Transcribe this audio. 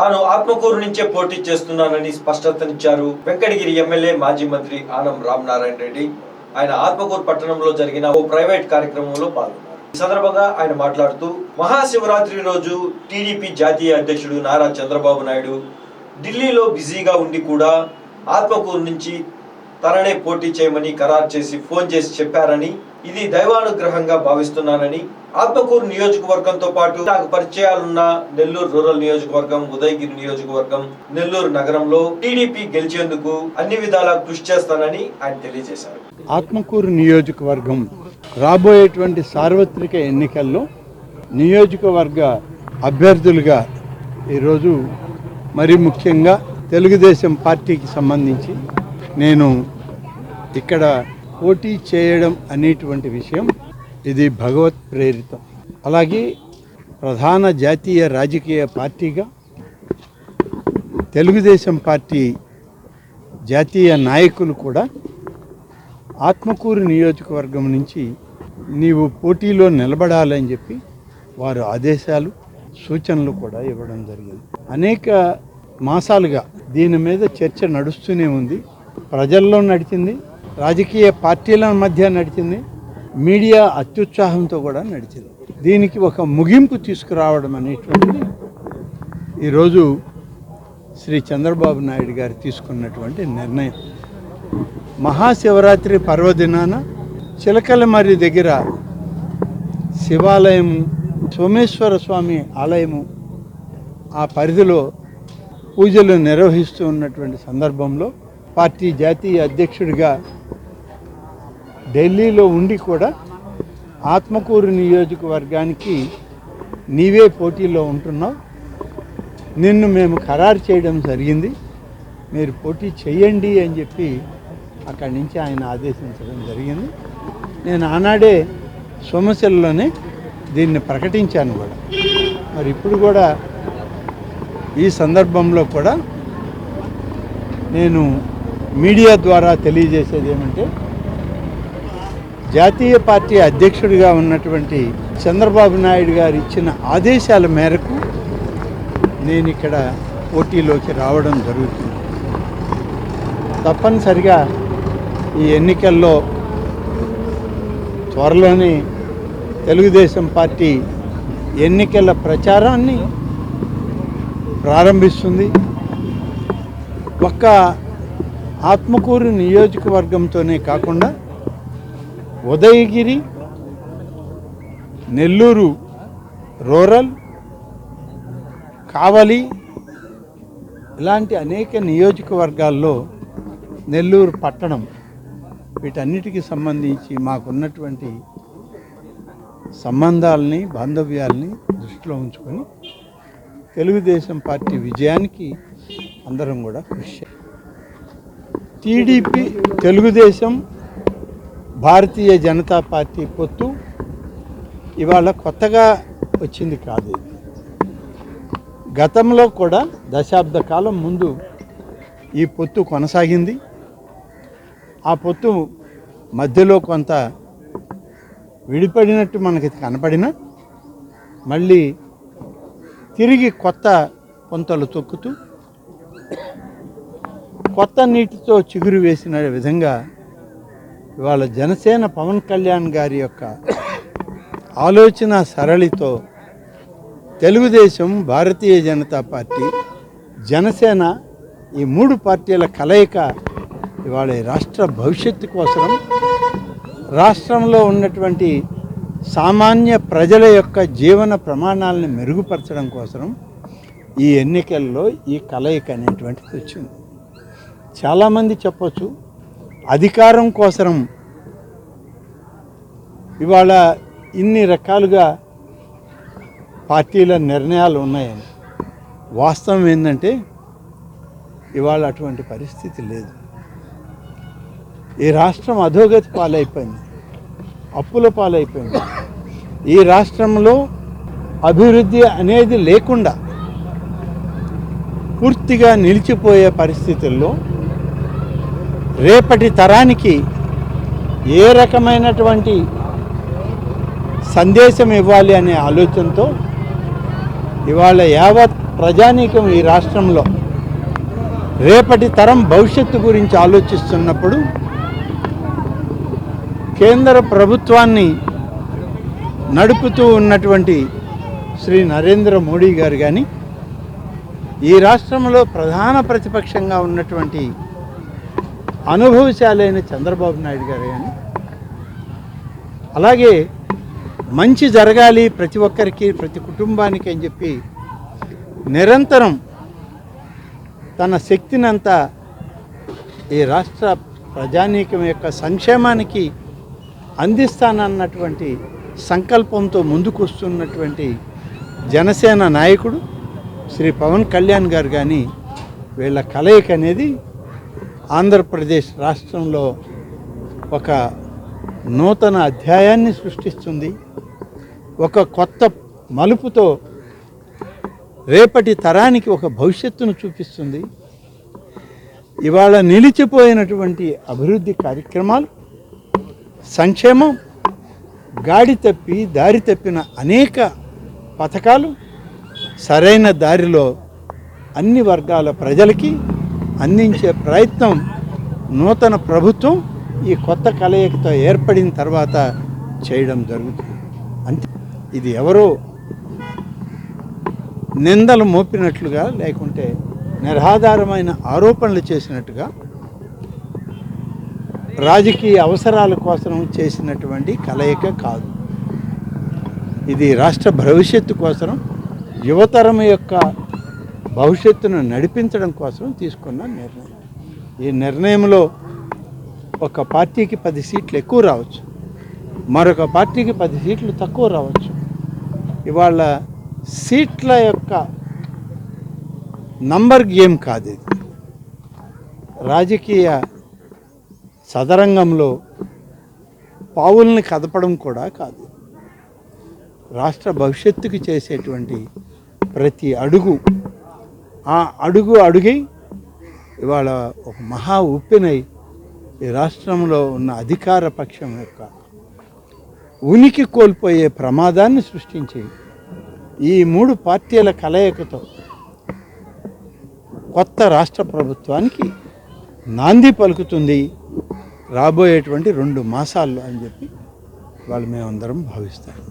తాను ఆత్మకూరు నుంచే పోటీ చేస్తున్నానని స్పష్టతనిచ్చారు వెంకటగిరి ఎమ్మెల్యే మాజీ మంత్రి ఆనం రామనారాయణ రెడ్డి. ఆయన ఆత్మకూరు పట్టణంలో జరిగిన ఓ ప్రైవేట్ కార్యక్రమంలో పాల్గొన్నారు. ఈ సందర్భంగా ఆయన మాట్లాడుతూ మహాశివరాత్రి రోజు టీడీపీ జాతీయ అధ్యక్షుడు నారా చంద్రబాబు నాయుడు ఢిల్లీలో బిజీగా ఉండి కూడా ఆత్మకూరు నుంచి తననే పోటీ చేయమని ఖరారు చేసి ఫోన్ చేసి చెప్పారని ఇది దైవానుగ్రహంగా భావిస్తున్నానని ఆత్మకూరు నియోజకవర్గంతో పాటు నాకు పరిచయాలున్న నెల్లూరు రూరల్ నియోజకవర్గం ఉదయగిరి నియోజకవర్గం నెల్లూరు నగరంలో టీడీపీ గెలిచేందుకు అన్ని విధాలా కృషి చేస్తానని ఆయన తెలియజేశారు. ఆత్మకూరు నియోజకవర్గం రాబోయేటువంటి సార్వత్రిక ఎన్నికల్లో నియోజకవర్గ అభ్యర్థులుగా ఈరోజు మరి ముఖ్యంగా తెలుగుదేశం పార్టీకి సంబంధించి నేను ఇక్కడ పోటీ చేయడం అనేటువంటి విషయం ఇది భగవత్ ప్రేరితం. అలాగే ప్రధాన జాతీయ రాజకీయ పార్టీగా తెలుగుదేశం పార్టీ జాతీయ నాయకులు కూడా ఆత్మకూరు నియోజకవర్గం నుంచి నీవు పోటీలో నిలబడాలని చెప్పి వారు ఆదేశాలు సూచనలు కూడా ఇవ్వడం జరిగింది. అనేక మాసాలుగా దీని మీద చర్చ నడుస్తూనే ఉంది. ప్రజల్లో నడిచింది. రాజకీయ పార్టీల మధ్య నడిచింది. మీడియా అత్యుత్సాహంతో కూడా నడిచింది. దీనికి ఒక ముగింపు తీసుకురావడం అనేటువంటిది ఈరోజు శ్రీ చంద్రబాబు నాయుడు గారు తీసుకున్నటువంటి నిర్ణయం. మహాశివరాత్రి పర్వదినాన చిలకలమర్రి దగ్గర శివాలయము సోమేశ్వర స్వామి ఆలయము ఆ పరిధిలో పూజలు నిర్వహిస్తూ ఉన్నటువంటి సందర్భంలో పార్టీ జాతీయ అధ్యక్షుడిగా ఢిల్లీలో ఉండి కూడా ఆత్మకూరు నియోజకవర్గానికి నీవే పోటీలో ఉంటున్నావు. నిన్ను మేము ఖరారు చేయడం జరిగింది. మీరు పోటీ చేయండి అని చెప్పి అక్కడి నుంచి ఆయన ఆదేశించడం జరిగింది. నేను ఆనాడే సోమశిలలోనే దీన్ని ప్రకటించాను కూడా. మరి ఇప్పుడు కూడా ఈ సందర్భంలో కూడా నేను మీడియా ద్వారా తెలియజేసేది ఏమంటే జాతీయ పార్టీ అధ్యక్షుడిగా ఉన్నటువంటి చంద్రబాబు నాయుడు గారు ఇచ్చిన ఆదేశాల మేరకు నేను ఇక్కడ పోటీలోకి రావడం జరుగుతుంది. తప్పనిసరిగా ఈ ఎన్నికల్లో త్వరలోనే తెలుగుదేశం పార్టీ ఎన్నికల ప్రచారాన్ని ప్రారంభిస్తుంది. ఒక్క ఆత్మకూరు నియోజకవర్గంతోనే కాకుండా ఉదయగిరి నెల్లూరు రూరల్ కావలి ఇలాంటి అనేక నియోజకవర్గాల్లో నెల్లూరు పట్టణం వీటన్నిటికీ సంబంధించి మాకున్నటువంటి సంబంధాలని బాంధవ్యాలని దృష్టిలో ఉంచుకొని తెలుగుదేశం పార్టీ విజయానికి అందరం కూడా కృషి టీడీపీ తెలుగుదేశం భారతీయ జనతా పార్టీ పొత్తు ఇవాళ కొత్తగా వచ్చింది కాదు ఇది. గతంలో కూడా దశాబ్ద కాలం ముందు ఈ పొత్తు కొనసాగింది ఆ పొత్తు మధ్యలో కొంత విడిపడినట్టు మనకి కనపడిన మళ్ళీ తిరిగి కొత్త పొంతలు తొక్కుతూ కొత్త నీటితో చిగురు వేసిన విధంగా ఇవాళ జనసేన పవన్ కళ్యాణ్ గారి యొక్క ఆలోచన సరళితో తెలుగుదేశం భారతీయ జనతా పార్టీ జనసేన ఈ మూడు పార్టీల కలయిక ఇవాళ ఈ రాష్ట్ర భవిష్యత్తు కోసం రాష్ట్రంలో ఉన్నటువంటి సామాన్య ప్రజల యొక్క జీవన ప్రమాణాలను మెరుగుపరచడం కోసం ఈ ఎన్నికల్లో ఈ కలయిక అనేటువంటిది వచ్చింది. చాలామంది చెప్పొచ్చు అధికారం కోసం ఇవాళ ఇన్ని రకాలుగా పార్టీల నిర్ణయాలు ఉన్నాయని. వాస్తవం ఏంటంటే ఇవాళ అటువంటి పరిస్థితి లేదు. ఈ రాష్ట్రం అధోగతి పాలైపోయింది. అప్పుల పాలైపోయింది. ఈ రాష్ట్రంలో అభివృద్ధి అనేది లేకుండా పూర్తిగా నిలిచిపోయే పరిస్థితుల్లో రేపటి తరానికి ఏ రకమైనటువంటి సందేశం ఇవ్వాలి అనే ఆలోచనతో ఇవాళ యావత్ ప్రజానీకం ఈ రాష్ట్రంలో రేపటి తరం భవిష్యత్తు గురించి ఆలోచిస్తున్నప్పుడు కేంద్ర ప్రభుత్వాన్ని నడుపుతూ ఉన్నటువంటి శ్రీ నరేంద్ర మోడీ గారు కానీ ఈ రాష్ట్రంలో ప్రధాన ప్రతిపక్షంగా ఉన్నటువంటి అనుభవశాలైన చంద్రబాబు నాయుడు గారు కానీ అలాగే మంచి జరగాలి ప్రతి ఒక్కరికి ప్రతి కుటుంబానికి అని చెప్పి నిరంతరం తన శక్తినంతా ఈ రాష్ట్ర ప్రజానీకం యొక్క సంక్షేమానికి అందిస్తానన్నటువంటి సంకల్పంతో ముందుకు వస్తున్నటువంటి జనసేన నాయకుడు శ్రీ పవన్ కళ్యాణ్ గారు కానీ వీళ్ళ కలయిక అనేది ఆంధ్రప్రదేశ్ రాష్ట్రంలో ఒక నూతన అధ్యాయాన్ని సృష్టిస్తుంది. ఒక కొత్త మలుపుతో రేపటి తరానికి ఒక భవిష్యత్తును చూపిస్తుంది. ఇవాళ నిలిచిపోయినటువంటి అభివృద్ధి కార్యక్రమాలు సంక్షేమం గాడి తప్పి దారి తప్పిన అనేక పథకాలు సరైన దారిలో అన్ని వర్గాల ప్రజలకి అందించే ప్రయత్నం నూతన ప్రభుత్వం ఈ కొత్త కలయికతో ఏర్పడిన తర్వాత చేయడం జరుగుతుంది. అంతే. ఇది ఎవరో నిందలు మోపినట్లుగా లేకుంటే నిరాధారమైన ఆరోపణలు చేసినట్టుగా రాజకీయ అవసరాల కోసం చేసినటువంటి కలయిక కాదు. ఇది రాష్ట్ర భవిష్యత్తు కోసం యువతరం యొక్క భవిష్యత్తును నడిపించడం కోసం తీసుకున్న నిర్ణయం. ఈ నిర్ణయంలో ఒక పార్టీకి పది సీట్లు ఎక్కువ రావచ్చు. మరొక పార్టీకి పది సీట్లు తక్కువ రావచ్చు. ఇవాళ సీట్ల యొక్క నంబర్ గేమ్ కాదు ఇది. రాజకీయ సదరంగంలో పావుల్ని కదపడం కూడా కాదు. రాష్ట్ర భవిష్యత్తుకి చేసేటువంటి ప్రతి అడుగు ఆ అడుగు అడుగై ఇవాళ ఒక మహా ఉప్పినై ఈ రాష్ట్రంలో ఉన్న అధికార పక్షం యొక్క ఉనికి కోల్పోయే ప్రమాదాన్ని సృష్టించి ఈ మూడు పార్టీల కలయికతో కొత్త రాష్ట్ర ప్రభుత్వానికి నాంది పలుకుతుంది. రాబోయేటువంటి రెండు మాసాల్లో అని చెప్పి వాళ్ళు మేమందరం భావిస్తాం.